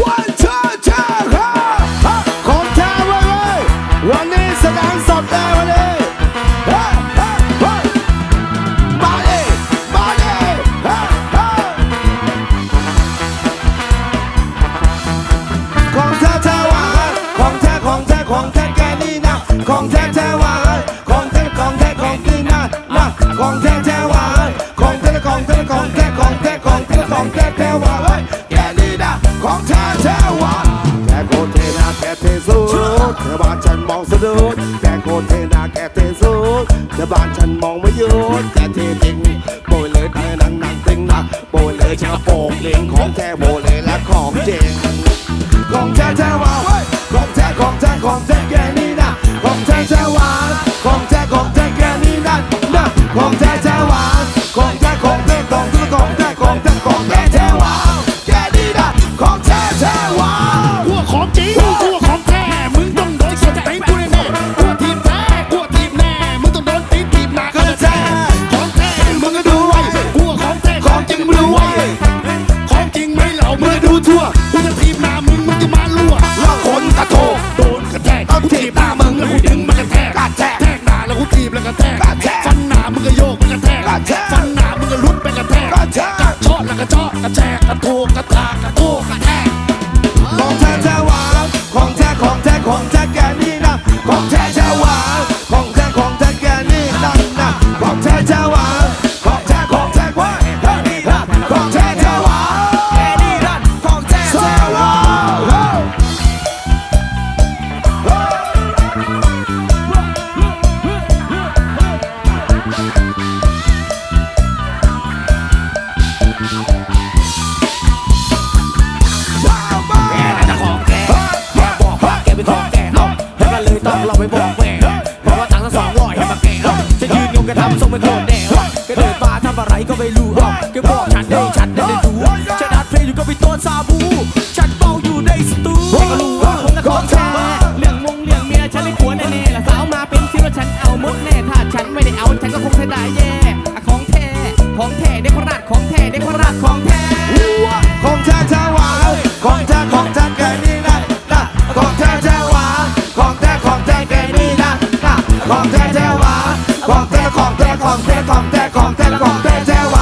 วันเธอเธอฮ่ฮ่ของแท้ไว้เวันนี้แสดงสดเลยวันนี้ฮ่าฮ่าฮ่มาดิมาดิฮ่าฮ่ของแท้แท้หวานของแท้ของแท้ของแท้แกนี่นะของแท้แท้หวาน นาแค่เทสุดเธอบ้านฉันมองสะดุดแต่โคนเทนาแค่เทสุดเธอบ้านฉันมองไม่ยุดแต่เทจริงโบยเลยเธอนังนังติงนะโบยเลยชาโป่งเลี้ยงของแท้โบเลยและของจริงของแท้แท้ว่าของแท้ของแท้ของแท้ 光 ราไม่บอกแหวนเพราะว่าตังค์ทั้งสองร้อยให้มาแก่จะยืนงงกระทำทรงไม่โกรธแน่ก็เดินมาทำอะไรก็ไม่รู้ออกก็บอกฉันได้ฉันได้ดูฉันอัดเพลงอยู่ก็ไปต้นซาบูฉันเป่าอยู่ในสตูไม่รู้ว่าผมจะของแท้เรื่องมงเรื่องเมียฉันไม่กวัวแน่ๆล่ะสาวมาเป็นซิดว่ฉันเอามดแน่ถ้าฉันไม่ได้เอาฉันก็คงจะได้แย่ของแท้ของแท้ได้ขนาดของแท้ ของแท้ของแท้ของแท้ของแท้ของแท้ของแท้แท้วา